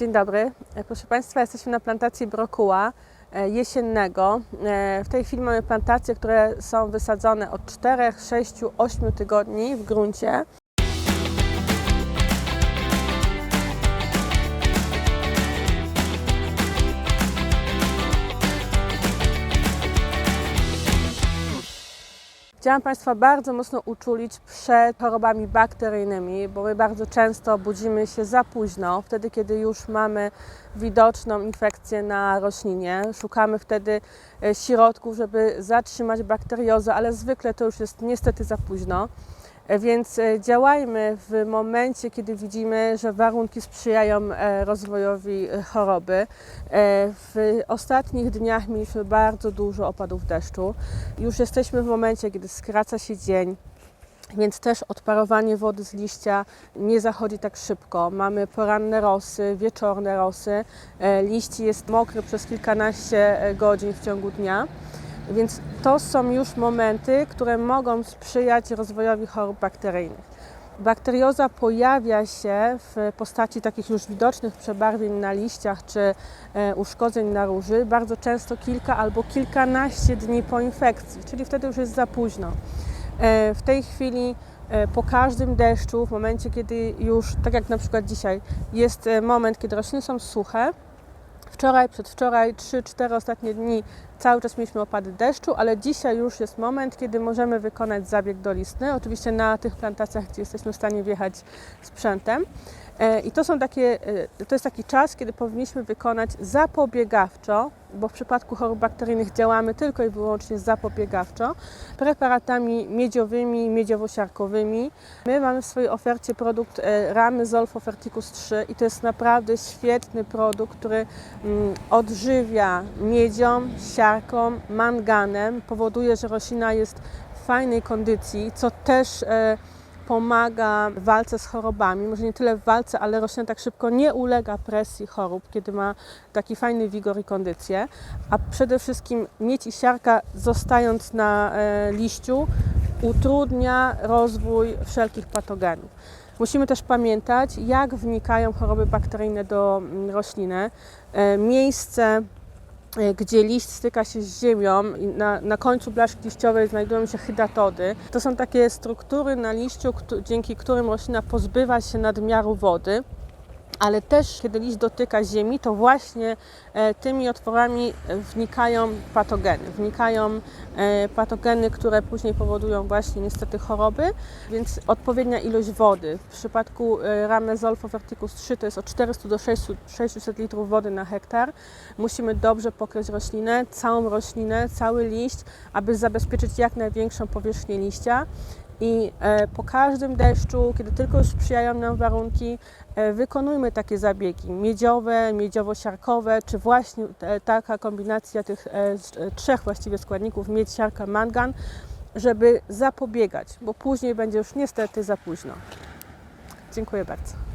Dzień dobry. E, Proszę Państwa, jesteśmy na plantacji brokuła e, jesiennego. E, W tej chwili mamy plantacje, które są wysadzone od 4, 6, 8 tygodni w gruncie. Chciałam Państwa bardzo mocno uczulić przed chorobami bakteryjnymi, bo my bardzo często budzimy się za późno, wtedy kiedy już mamy widoczną infekcję na roślinie. Szukamy wtedy e, środków, żeby zatrzymać bakteriozę, ale zwykle to już jest niestety za późno. E, Więc e, działajmy w momencie, kiedy widzimy, że warunki sprzyjają rozwojowi choroby. W ostatnich dniach mieliśmy bardzo dużo opadów deszczu. Już jesteśmy w momencie, kiedy skraca się dzień. Więc też odparowanie wody z liścia nie zachodzi tak szybko. Mamy poranne rosy, wieczorne rosy. E, Liść jest mokry przez kilkanaście e, godzin w ciągu dnia. Więc to są już momenty, które mogą sprzyjać rozwojowi chorób bakteryjnych. Bakterioza pojawia się w postaci takich już widocznych przebarwień na liściach czy e, uszkodzeń na róży bardzo często kilka albo kilkanaście dni po infekcji, czyli wtedy już jest za późno. E, W tej chwili e, po każdym deszczu, w momencie kiedy już, tak jak na przykład dzisiaj, jest e, moment, kiedy rośliny są suche, Wczoraj, przedwczoraj, 3-4 ostatnie dni cały czas mieliśmy opady deszczu, ale dzisiaj już jest moment, kiedy możemy wykonać zabieg dolistny. Oczywiście na tych plantacjach, gdzie jesteśmy w stanie wjechać sprzętem. E, I to, są takie, e, to jest taki czas, kiedy powinniśmy wykonać zapobiegawczo, bo w przypadku chorób bakteryjnych działamy tylko i wyłącznie zapobiegawczo, preparatami miedziowymi, miedziowo-siarkowymi. My mamy w swojej ofercie produkt e, ramy Zolfo Ferticus 3 i to jest naprawdę świetny produkt, który mm, odżywia miedzią, siarką, manganem, powoduje, że roślina jest w fajnej kondycji, co też e, pomaga w walce z chorobami. Może nie tyle w walce, ale roślina tak szybko nie ulega presji chorób, kiedy ma taki fajny wigor i kondycję. A przede wszystkim miedź i siarka zostając na e, liściu utrudnia rozwój wszelkich patogenów. Musimy też pamiętać, jak wnikają choroby bakteryjne do mm, rośliny. E, Miejsce gdzie liść styka się z ziemią i na, na końcu blaszki liściowej znajdują się hydatody. To są takie struktury na liściu, dzięki którym roślina pozbywa się nadmiaru wody. Ale też, kiedy liść dotyka ziemi, to właśnie e, tymi otworami wnikają patogeny. Wnikają e, patogeny, które później powodują właśnie niestety choroby, więc odpowiednia ilość wody. W przypadku e, ramy Zolfo Verticus 3 to jest od 400 do 600 600 litrów wody na hektar. Musimy dobrze pokryć roślinę, całą roślinę, cały liść, aby zabezpieczyć jak największą powierzchnię liścia. I e, po każdym deszczu, kiedy tylko sprzyjają nam warunki, e, wykonujmy takie zabiegi miedziowe, miedziowo-siarkowe, czy właśnie e, taka kombinacja tych trzech właściwie składników, miedź, siarka, mangan, żeby zapobiegać, bo później będzie już niestety za późno. Dziękuję bardzo.